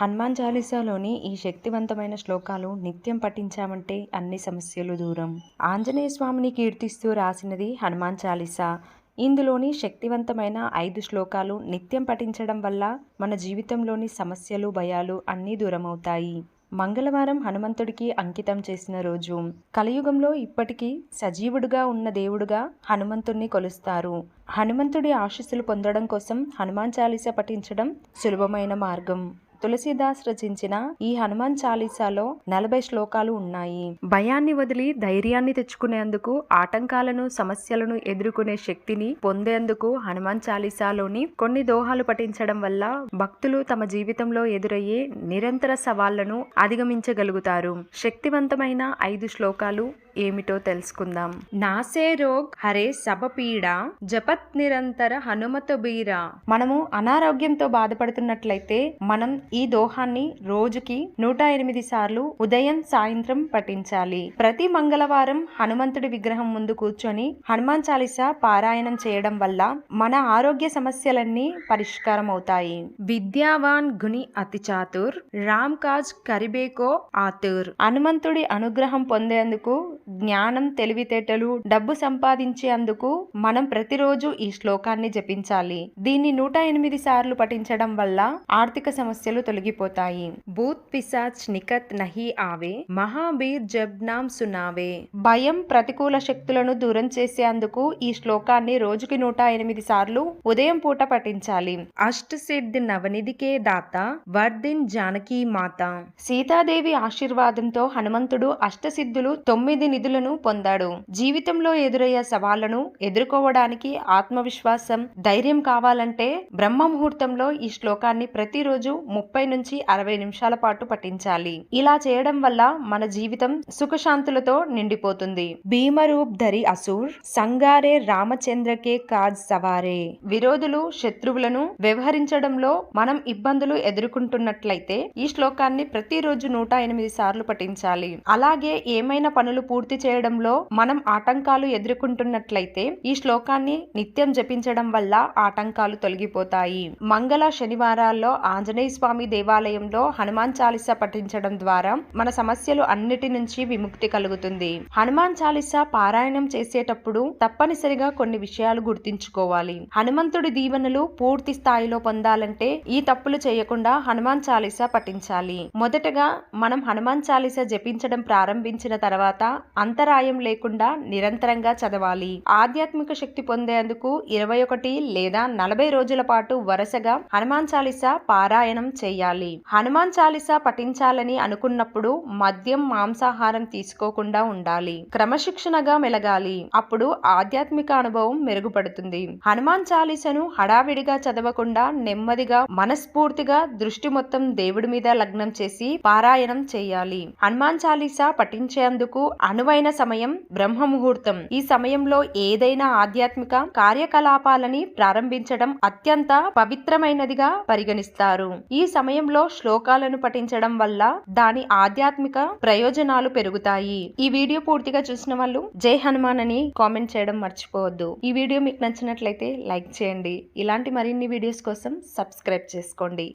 హనుమాన్ చాలీసాలోని ఈ శక్తివంతమైన శ్లోకాలు నిత్యం పఠించామంటే అన్ని సమస్యలు దూరం. ఆంజనేయ స్వామిని కీర్తిస్తూ రాసినది హనుమాన్ చాలీసా. ఇందులోని శక్తివంతమైన ఐదు శ్లోకాలు నిత్యం పఠించడం వల్ల మన జీవితంలోని సమస్యలు భయాలు అన్నీ దూరమవుతాయి. మంగళవారం హనుమంతుడికి అంకితం చేసిన రోజు. కలియుగంలో ఇప్పటికీ సజీవుడుగా ఉన్న దేవుడుగా హనుమంతుణ్ణి కొలుస్తారు. హనుమంతుడి ఆశీస్సులు పొందడం కోసం హనుమాన్ చాలీసా పఠించడం సులభమైన మార్గం. తులసీదాస్ రచించిన ఈ హనుమాన్ చాలీసాలో నలభై శ్లోకాలు ఉన్నాయి. భయాన్ని వదిలి ధైర్యాన్ని తెచ్చుకునేందుకు ఆటంకాలను సమస్యలను ఎదుర్కొనే శక్తిని పొందేందుకు హనుమాన్ చాలీసాలోని కొన్ని దోహాలు పఠించడం వల్ల భక్తులు తమ జీవితంలో ఎదురయ్యే నిరంతర సవాళ్ళను అధిగమించగలుగుతారు. శక్తివంతమైన ఐదు శ్లోకాలు ఏమిటో తెలుసుకుందాం. నాసే రోగ్ హరే సభపీడ జపత్ నిరంతర హనుమత బీరా. మనము అనారోగ్యంతో బాధపడుతున్నట్లయితే మనం ఈ ఈ దోహాన్ని రోజుకి నూట ఎనిమిది సార్లు ఉదయం సాయంత్రం పఠించాలి. ప్రతి మంగళవారం హనుమంతుడి విగ్రహం ముందు కూర్చొని హనుమాన్ చాలీసా పారాయణం చేయడం వల్ల మన ఆరోగ్య సమస్యలన్నీ పరిష్కారం అవుతాయి విద్యావాన్ గుని అతి చాతుర్ రామ్ కాజ్ కరిబేకో ఆతుర్. హనుమంతుడి అనుగ్రహం పొందేందుకు జ్ఞానం తెలివితేటలు డబ్బు సంపాదించేందుకు మనం ప్రతిరోజు ఈ శ్లోకాన్ని జపించాలి. దీన్ని నూట ఎనిమిది సార్లు పఠించడం వల్ల ఆర్థిక సమస్యలు తొలగిపోతాయి. భూత్ పిశాచ్ నికత్ నహి ఆవే మహాబీర్ జబ్ నామ్ సునావే. భయం ప్రతికూల శక్తులను దూరం చేసేందుకు ఈ శ్లోకాన్ని రోజుకి నూట ఎనిమిది సార్లు ఉదయం పూట పఠించాలి. అష్ట సిద్ధి నవనిధికే దాత వర్ధిన్ జానకీ మాత. సీతాదేవి ఆశీర్వాదంతో హనుమంతుడు అష్టసిద్ధులు తొమ్మిది నిధులను పొందాడు. జీవితంలో ఎదురయ్యే సవాళ్ళను ఎదుర్కోవడానికి ఆత్మవిశ్వాసం ధైర్యం కావాలంటే బ్రహ్మ ముహూర్తంలో ఈ శ్లోకాన్ని ప్రతిరోజు ముప్పై నుంచి అరవై నిమిషాల పాటు పఠించాలి. ఇలా చేయడం వల్ల మన జీవితం సుఖశాంతులతో నిండిపోతుంది. భీమరూప్ ధరి అసూర్ సంగారే రామచంద్రకే కాజ్ సవారే. విరోధులు శత్రువులను వ్యవహరించడంలో మనం ఇబ్బందులు ఎదుర్కొంటున్నట్లయితే ఈ శ్లోకాన్ని ప్రతిరోజు నూట ఎనిమిది సార్లు పఠించాలి. అలాగే ఏమైనా పనులు పూర్తి చేయడంలో మనం ఆటంకాలు ఎదుర్కొంటున్నట్లయితే ఈ శ్లోకాన్ని నిత్యం జపించడం వల్ల ఆటంకాలు తొలగిపోతాయి. మంగళ శనివారాల్లో ఆంజనేయ స్వామి స్వామి దేవాలయంలో హనుమాన్ చాలీసా పఠించడం ద్వారా మన సమస్యలు అన్నిటి నుంచి విముక్తి కలుగుతుంది. హనుమాన్ చాలీస పారాయణం చేసేటప్పుడు తప్పనిసరిగా కొన్ని విషయాలు గుర్తుంచుకోవాలి. హనుమంతుడి దీవెనలు పూర్తి స్థాయిలో పొందాలంటే ఈ తప్పులు చేయకుండా హనుమాన్ చాలీసా పఠించాలి. మొదటగా మనం హనుమాన్ చాలీస జపించడం ప్రారంభించిన తర్వాత అంతరాయం లేకుండా నిరంతరంగా చదవాలి. ఆధ్యాత్మిక శక్తి పొందేందుకు ఇరవై ఒకటి లేదా నలభై రోజుల పాటు వరుసగా హనుమాన్ చాలీస పారాయణం చేయాలి. హనుమాన్ చాలీసా పఠించాలని అనుకున్నప్పుడు మద్యం మాంసాహారం తీసుకోకుండా ఉండాలి. క్రమశిక్షణగా మెలగాలి. అప్పుడు ఆధ్యాత్మిక అనుభవం మెరుగుపడుతుంది. హనుమాన్ చాలీసను హడావిడిగా చదవకుండా నెమ్మదిగా మనస్ఫూర్తిగా దృష్టి మొత్తం దేవుడి మీద లగ్నం చేసి పారాయణం చేయాలి. హనుమాన్ చాలీసా పఠించేందుకు అనువైన సమయం బ్రహ్మ ముహూర్తం ఈ సమయంలో ఏదైనా ఆధ్యాత్మిక కార్యకలాపాలని ప్రారంభించడం అత్యంత పవిత్రమైనదిగా పరిగణిస్తారు. ఈ సమయంలో శ్లోకాలను పఠించడం వల్ల దాని ఆధ్యాత్మిక ప్రయోజనాలు పెరుగుతాయి. ఈ వీడియో పూర్తిగా చూసిన వాళ్ళు జై హనుమాన్ అని కామెంట్ చేయడం మర్చిపోవద్దు. ఈ వీడియో మీకు నచ్చినట్లయితే లైక్ చేయండి. ఇలాంటి మరిన్ని వీడియోస్ కోసం సబ్స్క్రైబ్ చేసుకోండి.